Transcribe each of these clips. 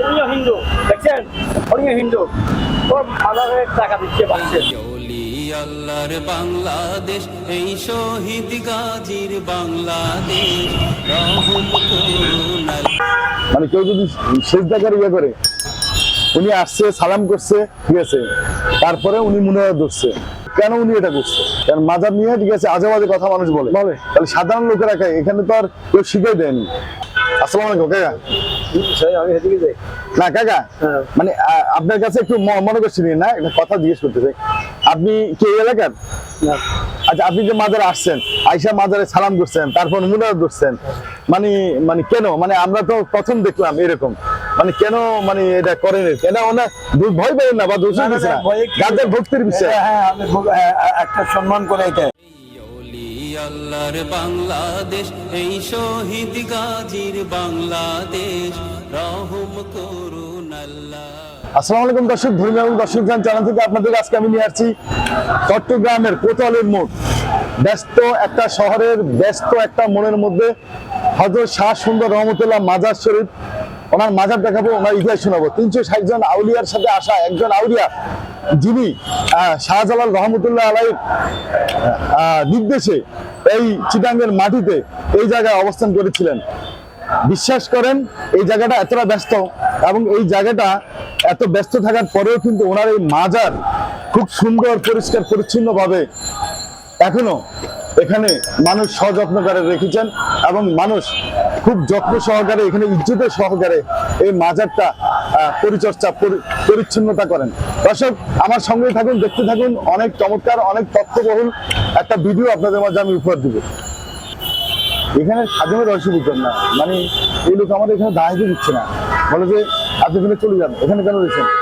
উনিও হিন্দু দেখছেন? উনিও হিন্দু। ও ভালোভাবে টাকা দিচ্ছে অলি আল্লাহর বাংলাদেশ এই শহীদ গাজীর বাংলাদেশ। মানে কেউ যদি সেজদাকার ইয়ে করে উনি আসছে সালাম করছে ঠিক আছে। তারপরে উনি মনে ধরছে। কেন উনি এটা করছে? কারণ মাজার নিয়ে ঠিক আছে আজে বাজে কথা মানুষ বলে। তাহলে সাধারণ লোকেরা খায় এখানে তো আর কেউ শিখাই দেয়নি। আসসালামু আলাইকুম কাকা। না কাকা হ্যাঁ। মানে আপনার কাছে একটু মনে করছি না? একটা কথা জিজ্ঞেস করতে চাই আপনি কি এই এলাকার? আচ্ছা আপনি যে মাজারে আসছেন আইসা মাজারে সালাম করছেন তারপর মুনার করছেন মানে মানে কেন? মানে আমরা তো প্রথম দেখলাম এরকম। মানে কেন মানে এটা করেন? এটা ওনা ভয় পেলেন না বা দোষ গাছের ভক্তির বিষয়। হ্যাঁ ভোগ- হ্যাঁ, একটা সম্মান করে এটা আল্লাহর বাংলাদেশ, এই শহীদ গাজীর বাংলাদেশ। রহম করুন আল্লাহ। আসসালামু আলাইকুম দর্শক, ধর্মীয় এবং দর্শক জ্ঞান চ্যানেল থেকে আপনাদের আজকে আমি নিয়ে আসছি চট্টগ্রামের কোতোয়ালির মোড়। ব্যস্ত একটা শহরের, ব্যস্ত একটা মনের মধ্যে হজরত শাহ সুন্দর রহমতুল্লাহ মাজার শরীফ ওনার মাজার দেখাবো, ওনার ইতিহাস শোনাবো। তিনশো ষাট জন আউলিয়ার সাথে আসা একজন আউলিয়া, যিনি শাহজালাল রহমতুল্লাহ আলাই নির্দেশে এই চিটাঙ্গের মাটিতে এই জায়গায় অবস্থান করেছিলেন। বিশ্বাস করেন, এই জায়গাটা এতটা ব্যস্ত এবং এই জায়গাটা এত ব্যস্ত থাকার পরেও কিন্তু ওনার এই মাজার খুব সুন্দর, পরিষ্কার, পরিচ্ছন্নভাবে এখনও এখানে মানুষ সযত্ন করে রেখেছেন এবং মানুষ খুব যত্ন সহকারে, এখানে ইজ্জতের সহকারে এই মাজারটা পরিচর্যা পরি- পরিচ্ছন্নতা করেন। দর্শক, আমার সঙ্গে থাকুন, দেখতে থাকুন, অনেক চমৎকার, অনেক তথ্যবহুল একটা ভিডিও আপনাদের মাঝে আমি উপহার দিব। এখানে খাদিমের অসুবিধা না মানে এই লোক আমাদের এখানে দাঁড়াইতে দিচ্ছে না। বলে যে, আপনি চলে যান, এখানে কেন রয়েছেন?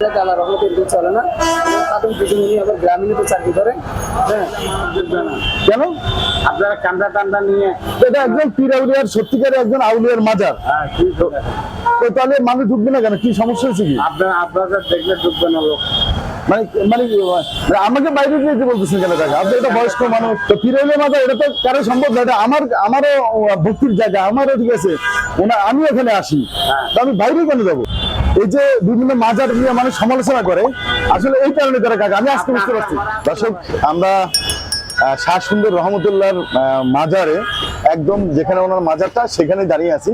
আল্লাহ চলে না। আবার গ্রামীণ তো চাকরি করে। হ্যাঁ কেন? আপনারা কান্দা টান্দা নিয়ে এটা একজন পীর আউলিয়ার সত্যিকারে একজন আউলিয়ার মাজার। হ্যাঁ তো তাহলে মানুষ ঢুকবে না কেন? কি সমস্যা হয়েছে কি? আপনার দেখলে ঢুকবে না লোক। মানে মানে মানে আমাকে বাইরে যেতে বলতেছেন কেন কাকা? আপনি এটা বয়স্ক মানুষ। তো আউলিয়া মাজার এটা তো কারও সম্ভব না। এটা আমার আমারও ভক্তির জায়গা আমারও ঠিক আছে। ওনা আমি এখানে আসি। তো আমি বাইরে কেন যাব? এই যে বিভিন্ন মাজার নিয়ে মানুষ সমালোচনা করে আসলে এই কারণে তারা কাকা? আমি আজকে বুঝতে পারছি। দর্শক আমরা শাহ সুন্দর রহমতুল্লাহর মাজারে একদম যেখানে ওনার মাজারটা সেখানে দাঁড়িয়ে আছি।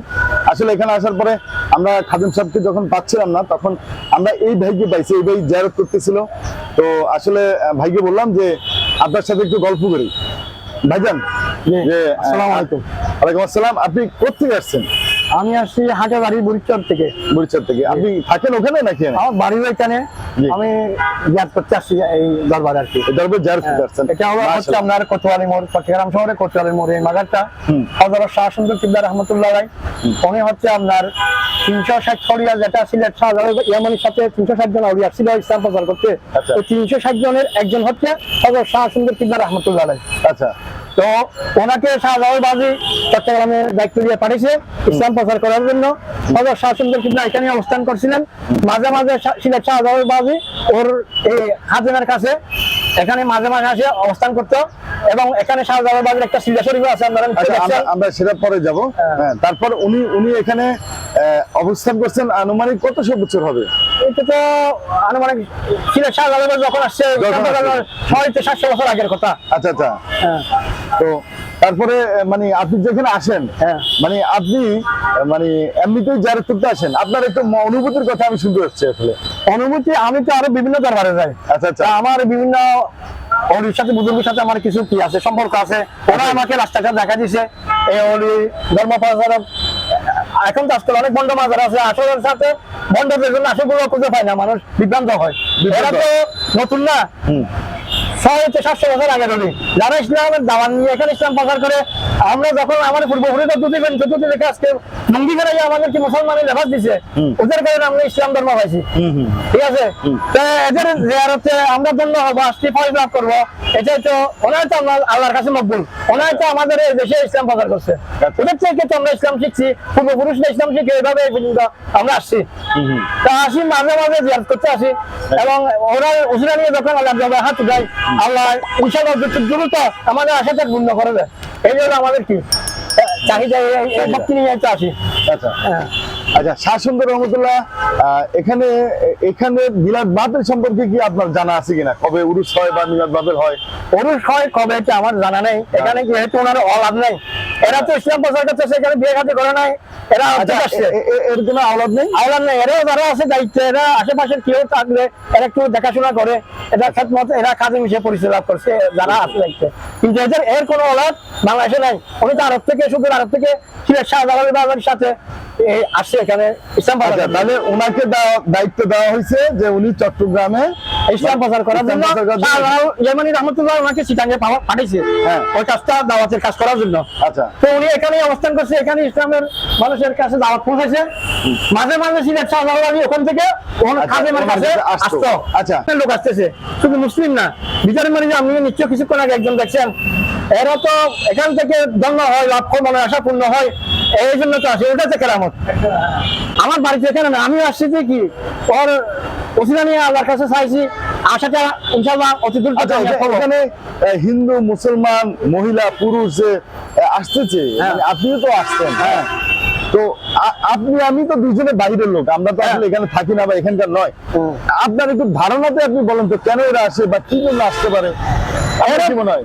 আসলে এখানে আসার পরে আমরা খাদিম সাহেবকে যখন পাচ্ছিলাম না তখন আমরা এই ভাইকে পাইছি এই ভাই জায়ারত করতেছিল। তো আসলে ভাইকে বললাম যে আপনার সাথে একটু গল্প করি। ভাইজান যে আসসালামু আলাইকুম। ওয়ালাইকুম আসসালাম। আপনি কোথেকে আসছেন? আমি আসছি হাটে বাড়ি বুড়িচর থেকে। বরিশাল থেকে। আপনি থাকেন ওখানে নাকি? আমার বাড়ি ওইখানে। আমি জ্ঞাত করতে আসছি এই দরবার আর কি। দরবার করতে আসছেন। এটা হলো হচ্ছে আপনার কোতোয়ালি মোড় চট্টগ্রাম শহরে কোতোয়ালি মোড় এই মাজারটা হুম। হজরত শাহ সুন্দর কিবলা রহমতুল্লাহ রায় উনি হচ্ছে আপনার তিনশো ষাট ছড়িয়া যেটা সিলেট ইয়ামানির সাথে তিনশো ষাট জন আউলিয়া ছিল ইসলাম প্রচার করতে। আচ্ছা। তিনশো ষাট জনের একজন হচ্ছে হজরত শাহ সুন্দর কিবলা রহমতুল্লাহ রায় আচ্ছা। তো ওনাকে বাজি চট্টগ্রামে দায়িত্ব দিয়ে পাঠিয়েছে ইসলাম প্রচার করার জন্য। হজরত শাহ সুন্দর কিবলা এখানে অবস্থান করছিলেন। মাঝে মাঝে সিলেট বাজি ওর এই হাজিমের কাছে। এখানে মাঝে মাঝে আসে অবস্থান করতো। এবং এখানে শাহজালাল বাজির একটা সিরিয়া শরীফ আছে আপনারা আচ্ছা আমরা সেটা পরে যাব। হ্যাঁ। হ্যাঁ তারপর উনি উনি এখানে অবস্থান করছেন আনুমানিক কত শো বছর হবে? এটা তো আনুমানিক সিলেট শাহজালাল যখন আসছে ছয় থেকে সাতশো বছর আগের কথা। আচ্ছা আচ্ছা। হ্যাঁ। তো তারপরে মানে আপনি যেখানে আসেন হ্যাঁ। মানে আপনি মানে এমনিতেই যারা করতে আসেন আপনার একটু অনুভূতির কথা আমি শুনতে পাচ্ছি আসলে। অনুভূতি আমি তো আরও বিভিন্ন দরবারে যাই। আচ্ছা আচ্ছা। আমার বিভিন্ন অলির সাথে বুজুর্গের সাথে আমার কিছু কি আছে সম্পর্ক আছে? ওরা আমাকে রাস্তাঘাট দেখা দিছে। এই অলি ধর্ম প্রচারক এখন তো আজকাল অনেক বন্ড মাজার আছে আসলের সাথে বন্ডদের জন্য আসলগুলো খুঁজে পায় না মানুষ বিভ্রান্ত হয়। এরা তো নতুন না? ছয় হচ্ছে সাতশো বছর আগে ধরে যারা ইসলামের দাওয়াত নিয়ে এখানে ইসলাম প্রচার করে। আমরা যখন আমাদের পূর্বপুরুষের দুটি চতুর্থী থেকে আজকে লুঙ্গি ফেরাই আমাদেরকে মুসলমানের লেবাস দিছে ওদের কারণে আমরা ইসলাম ধর্ম পাইছি। ঠিক আছে? তো এদের জিয়ারতে আমরা ধন্য হব আজকে ফল লাভ করব। এটাই তো ওনার তো আমরা আল্লাহর কাছে মকবুল। ওনার তো আমাদের এই দেশে ইসলাম প্রচার করছে। ওদের থেকে তো আমরা ইসলাম শিখছি পূর্বপুরুষরা ইসলাম শিখে এইভাবে এই পর্যন্ত আমরা আসছি। তা আসি মাঝে মাঝে করতে আসি। এবং ওরা উসিরা নিয়ে যখন আল্লাহ হাত উঠাই আল্লাহ ইনশাআল্লাহ যত দ্রুত আমাদের আশাটা পূর্ণ করবে এই জন্য আমাদের কি? চাহিদা এই- ভক্তি নিয়ে আসি। আচ্ছা। হ্যাঁ। আচ্ছা শাসুন্দর রহমতুল্লাহ এখানে এখানে মিলাদ বাপের সম্পর্কে কি আপনার জানা আছে কিনা? কবে উরুস হয় বা মিলাদ বাপের হয়? পুরুষ হয় কবে এটা আমার জানা নেই। এখানে যেহেতু ওনার অলাভ নেই। এরা তো ইসলাম প্রচার করছে সেখানে বিয়ে খাতে করে নাই। এরা আচ্ছা এর কোনো আওলাদ নেই? আওলাদ নেই। এরাও যারা আছে দায়িত্ব এরা আশেপাশের কেউ থাকলে এরা একটু দেখাশোনা করে। এটা খেতমত এরা কাজে মিশে পরিচয় লাভ করছে যারা আছে দায়িত্বে। কিন্তু এদের এর কোনো অলাদ বাংলাদেশে নাই। উনি তো আরব থেকে শুধু আরব থেকে শাহজালাল বাবার সাথে আসছে এখানে ইসলাম প্রচার আচ্ছা করতে। তাহলে ওনাকে দায়িত্ব দেওয়া হয়েছে যে উনি চট্টগ্রামে ইসলাম প্রচার করার জন্য রহমতুল্লাহ ওনাকে পাঠিয়েছে। হ্যাঁ। ওই কাজটা দাওয়াতের কাজ করার জন্য। আচ্ছা। তো উনি এখানে অবস্থান করছে এখানে ইসলামের মানুষের কাছে দাওয়াত পৌঁছেছে। মাঝে মাঝে সিলেট ওখান থেকে ওখানে আচ্ছা, খাদেমের কাছে। আসতো। আচ্ছা। লোক আসতেছে। শুধু মুসলিম না বিচার মানে আপনি নিশ্চয় কিছুক্ষণ আগে একজন দেখছেন। এরা তো এখান থেকে ধন্য হয় লাভ মানে আশা পূর্ণ হয়। এই জন্য তো আসে তো কেরামত। আমার বাড়িতে এখানে না আমি আসছি যে কি ওর নিয়ে আল্লাহর কাছে চাইছি আশাটা ইনশাল্লাহ অতি দূর আচ্ছা এখানে হিন্দু মুসলমান মহিলা পুরুষ যে আসতেছে হ্যাঁ। মানে আপনিও তো আসছেন হ্যাঁ। তো আপনি আমি তো দুজনে বাইরের লোক আমরা তো আসলে এখানে থাকি না বা এখানকার নয়। আপনার একটু ধারণাতে আপনি বলেন তো কেন এরা আসে বা কি জন্য আসতে পারে? আমার কি মনে হয়?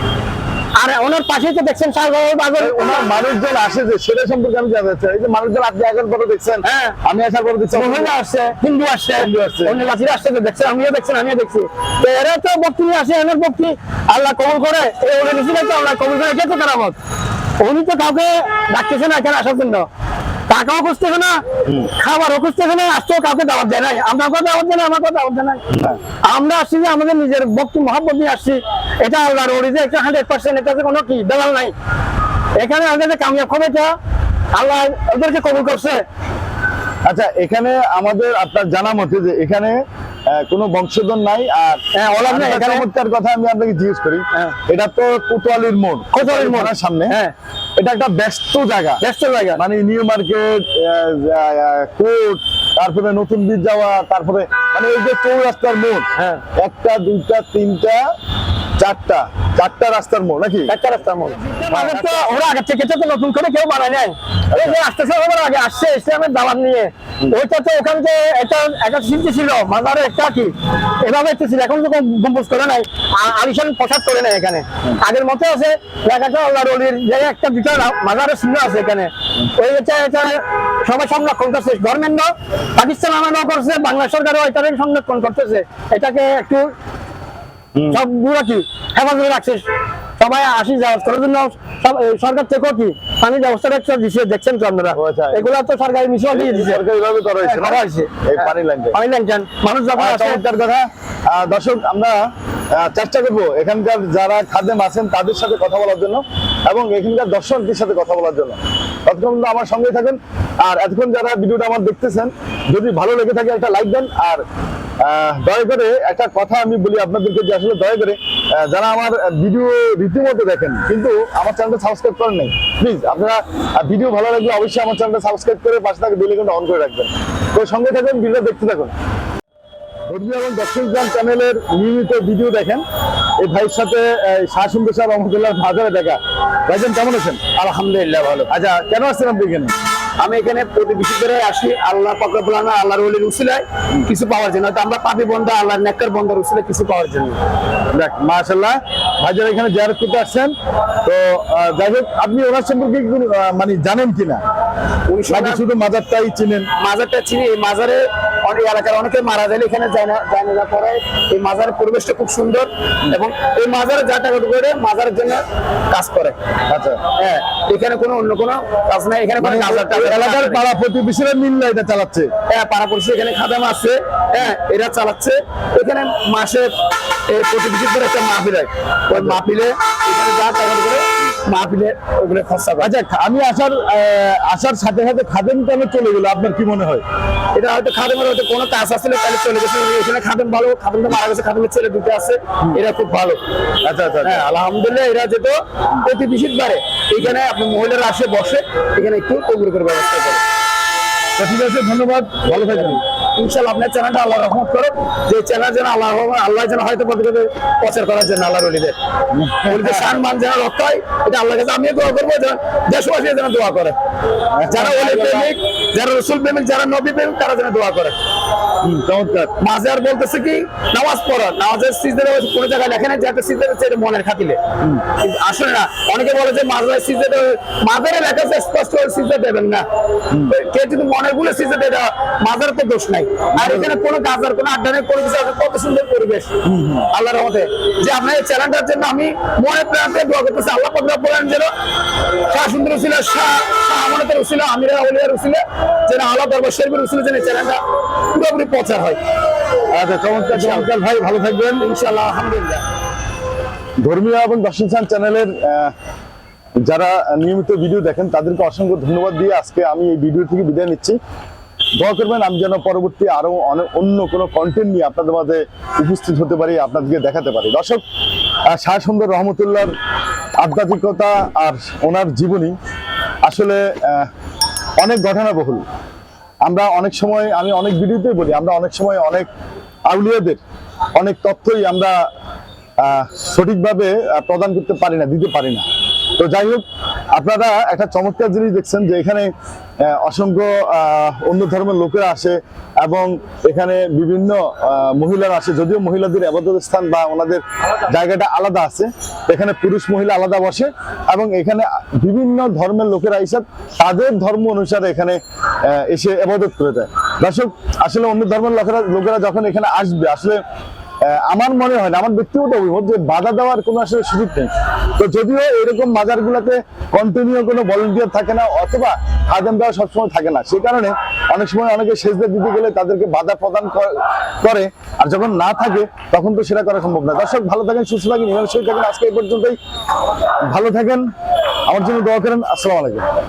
আর ওনার পাশে তো দেখছেন বাগের। ওনার মানুষজন আসে যে সেটা সম্পর্কে আমি জানতে চাই। এই যে মানুষজন আপনি আসার পরে দেখছেন হ্যাঁ। আমি আসার পরে দেখছি মহিলা আসছে হিন্দু আসছে হিন্দু আসছে। অন্য জাতিরা আসছে তো দেখছেন আমিও দেখছেন আমিও দেখছি। তো এরা তো ভক্তি নিয়ে আসে এনার ভক্তি। আল্লাহ কবল করে এই ওরা নিয়েছিলেন তো আল্লাহ কবল করে কে তো কারামত উনি তো কাউকে ডাকতেছে না এখানে আসার জন্য। টাকাও খুঁজতেছে না খাবারও খুঁজতেছে না আসতেও কাউকে দাওয়াত দেয় নাই। আমাকেও দাওয়াত দেয় না আমার কথা দাওয়াত দেয় নাই। আমরা আসছি যে আমাদের নিজের ভক্তি মহাব্বত নিয়ে আসছি। এটা আল্লাহর ওরিজে একটা হান্ড্রেড পার্সেন্ট এটাতে কোনো কি দালাল নাই। এখানে আমাদের কামিয়াব হবে এটা আল্লাহ ওদেরকে কবুল করছে। আচ্ছা এখানে আমাদের আপনার জানা মতে যে এখানে কোনো বংশধর নাই আর হ্যাঁ, নাই, চমৎকার কথা আমি আপনাকে জিজ্ঞেস করি। হ্যাঁ। এটা তো কোতোয়ালির মোড় কোতোয়ালির মোড়ের সামনে। হ্যাঁ। এটা একটা ব্যস্ত জায়গা। ব্যস্ত জায়গা। মানে নিউ মার্কেট কোর্ট তারপরে নতুন বীজ যাওয়া তারপরে মানে এই যে চৌরাস্তার মোড় হ্যাঁ। একটা দুইটা তিনটা চারটা। চারটা রাস্তার মোড় নাকি? একটা রাস্তার মোড়। তো ওরা আগে থেকে তো নতুন করে কেউ বানায় নাই। যে আগে আসছে ইসলামের নিয়ে। ওইটা তো ওখান যে এটা একটা শিল্পী ছিল মাজারে একটা কি? এভাবে একটা ছিল এখন তো গম্বুজ করে নাই। আলিশান পোশাক করে নাই এখানে। আগের মতো আছে আল্লাহর অলির জায়গায় একটা দুটো মাজারের চিহ্ন আছে এখানে। ওই এটা এটা সবাই সংরক্ষণ করছে। গভর্নমেন্ট পাকিস্তান আমারও করছে বাংলা সরকারও এটাকে সংরক্ষণ করতেছে। এটাকে একটু সবগুলো কি? হেফাজতে রাখছে সবাই আসি করার জন্য সব সরকার থেকেও কি? পানি ব্যবস্থাটা একটা দিচ্ছে দেখছেন তো আপনারা? আচ্ছা। এগুলো তো সরকারি মিশন দিয়ে দিচ্ছে পানি মানুষ যখন আসে কথা। দর্শক আমরা চেষ্টা করব এখানকার যারা খাদেম আছেন তাদের সাথে কথা বলার জন্য এবং এখানকার দর্শকদের সাথে কথা বলার জন্য। ততক্ষণ আমার সঙ্গে থাকেন। আর এতক্ষণ যারা ভিডিওটা আমার দেখতেছেন যদি ভালো লেগে থাকে একটা লাইক দেন। আর দয়া করে একটা কথা আমি বলি আপনাদেরকে যে আসলে দয়া করে যারা আমার ভিডিও রীতিমতো দেখেন কিন্তু আমার চ্যানেলটা সাবস্ক্রাইব করেন নাই প্লিজ আপনারা ভিডিও ভালো লাগলে অবশ্যই আমার চ্যানেলটা সাবস্ক্রাইব করে পাশে থাকে বেল আইকনটা অন করে রাখবেন। তো সঙ্গে থাকুন ভিডিও দেখতে থাকুন। ধর্মীয় এবং দর্শক জ্ঞান চ্যানেলের নিয়মিত ভিডিও দেখেন। এই ভাইয়ের সাথে এই শাহ সুন্দর সাহেব রহমতুল্লাহ বাজারে দেখা। ভাইজান কেমন আছেন? আলহামদুলিল্লাহ ভালো। আচ্ছা কেন আসছেন আপনি এখানে? আমি এখানে প্রতি বিশেষ করে আসি আল্লাহ পাকাবুলানা আল্লাহর ওলির উসিলায় কিছু পাওয়ার জন্য। আমরা পাপি বন্ধা আল্লাহর নেকর বন্ধার উসিলায় কিছু পাওয়ার জন্য। দেখ মাশাল্লাহ ভাইজান এখানে জিয়ারত করতে আসছেন তো যাই হোক আপনি ওনার সম্পর্কে মানে জানেন কিনা? নাকি শুধু মাজারটাই চিনেন। মাজারটা চিনি এই মাজারে অনেক এলাকার অনেকে মারা গেলে এখানে যায় না যায় না এই মাজারের পরিবেশটা খুব সুন্দর এবং এই মাজারে যা টাকা করে মাজারের জন্য কাজ করে। আচ্ছা। হ্যাঁ এখানে কোনো অন্য কোনো কাজ নাই এখানে কোনো মানে এলাকার পাড়া প্রতিবেশীরা মিললে এটা চালাচ্ছে। হ্যাঁ পাড়াপড়শি এখানে খাদাম আছে। হ্যাঁ এরা চালাচ্ছে। এখানে মাসে প্রতিবেশীর করে একটা মাহফিল হয়। ওই মাহফিলে এখানে যা টাকা করে মাহফিলে ওগুলো খরচা আচ্ছা আমি আসার আসার সাথে সাথে খাদেন কেন চলে গেল আপনার কি মনে হয়? এটা হয়তো খাদেমের হয়তো কোনো কাজ আসলে তাহলে চলে গেছে। এখানে খাদেম ভালো খাদেমটা মারা গেছে খাদেমের ছেলে দুটো আছে এরা খুব ভালো। আচ্ছা আচ্ছা হ্যাঁ আলহামদুলিল্লাহ এরা যেত প্রতি বিশিত বারে। এখানে আপনি মহিলারা আসে বসে এখানে একটু তগুর করে ব্যবস্থা করে। ঠিক আছে ধন্যবাদ ভালো থাকবেন। ইনশাল্লাহ আপনার চ্যানেলটা আল্লাহ রহমত করো যে চ্যানেল যেন আল্লাহ আল্লাহ যেন হয়তো গেলে প্রচার করার জন্য আল্লাহ রলিদের বলতে সান মান যেন রক্ষা হয় এটা আল্লাহ কাছে আমিও দোয়া করব, যেন দেশবাসী যেন দোয়া করে। যারা ওলি প্রেমিক যারা রসুল প্রেমিক যারা নবী প্রেমিক তারা যেন দোয়া করে। চমৎকার। মাজার বলতেছে কি নামাজ পড়া। নামাজের সিজদারে কোন জায়গায় লেখে না যে একটা সিজদারে হচ্ছে এটা মনের খাতিলে। আসলে না অনেকে বলে যে মাজারের সিজদারে মাজারে লেখা আছে স্পষ্ট করে সিজদা দেবেন না। কে যদি মনেরগুলো সিজদা দেয় এটা মাজারের তো দোষ নাই। আর এখানে কোনো গাজার কোনো আড্ডা নেই কোনো কিছু কত সুন্দর পরিবেশ। আল্লাহর রহমতে। যে আপনার এই চ্যানেলটার জন্য আমি মনে প্রাণে দোয়া করতেছি আল্লাহ পাক বলেন যেন শাহ সুন্দর ছিল শাহ শাহ আমিরা আউলিয়ার উসিল যেন আল্লাহ দরবার শরীফের উসিল যেন চ্যানেলটা পুরোপুরি প্রচার হয়। আচ্ছা চমৎকার চমৎকার। ভাই ভালো থাকবেন। ইনশাআল্লাহ আলহামদুলিল্লাহ। ধর্মীয় এবং দর্শন সান চ্যানেলের যারা নিয়মিত ভিডিও দেখেন তাদেরকে অসংখ্য ধন্যবাদ দিয়ে আজকে আমি এই ভিডিও থেকে বিদায় নিচ্ছি। দোয়া করবেন আমি যেন পরবর্তী আরও অনেক অন্য কোনো কন্টেন্ট নিয়ে আপনাদের মাঝে উপস্থিত হতে পারি আপনাদেরকে দেখাতে পারি। দর্শক শাহ সুন্দর রহমতুল্লাহর আধ্যাত্মিকতা আর ওনার জীবনী আসলে অনেক ঘটনাবহুল আমরা অনেক সময়, আমি অনেক ভিডিওতেই বলি, আমরা অনেক সময় অনেক আউলিয়াদের, অনেক তথ্যই আমরা সঠিকভাবে প্রদান করতে পারি না, দিতে পারি না। তো যাই হোক, আপনারা একটা চমৎকার জিনিস দেখছেন যে এখানে অসংখ্য অন্য ধর্মের লোকেরা আসে এবং এখানে বিভিন্ন মহিলারা আসে। যদিও মহিলাদের আবাদত স্থান বা ওনাদের জায়গাটা আলাদা আছে, এখানে পুরুষ মহিলা আলাদা বসে এবং এখানে বিভিন্ন ধর্মের লোকেরা এসে তাদের ধর্ম অনুসারে এখানে এসে আবাদত করে দেয়। দর্শক, আসলে অন্য ধর্মের লোকেরা লোকেরা যখন এখানে আসবে, আসলে আমার মনে হয় না, আমার ব্যক্তিগত অভিমত যে বাধা দেওয়ার কোনো আসলে সুযোগ নেই। তো যদিও এরকম মাজারগুলোতে কন্টিনিউ কোনো ভলেন্টিয়ার থাকে না, অথবা খাদেম দেওয়া সবসময় থাকে না। সেই কারণে অনেক সময় অনেকে সেজদা দিতে গেলে তাদেরকে বাধা প্রদান কর- আর যখন না থাকে, তখন তো সেটা করা সম্ভব না। দর্শক, ভালো থাকেন, সুস্থ থাকেন ইমান শরীর থাকেন। আজকে এই পর্যন্তই। ভালো থাকেন। আমার জন্য দোয়া করেন। আসসালামু আলাইকুম।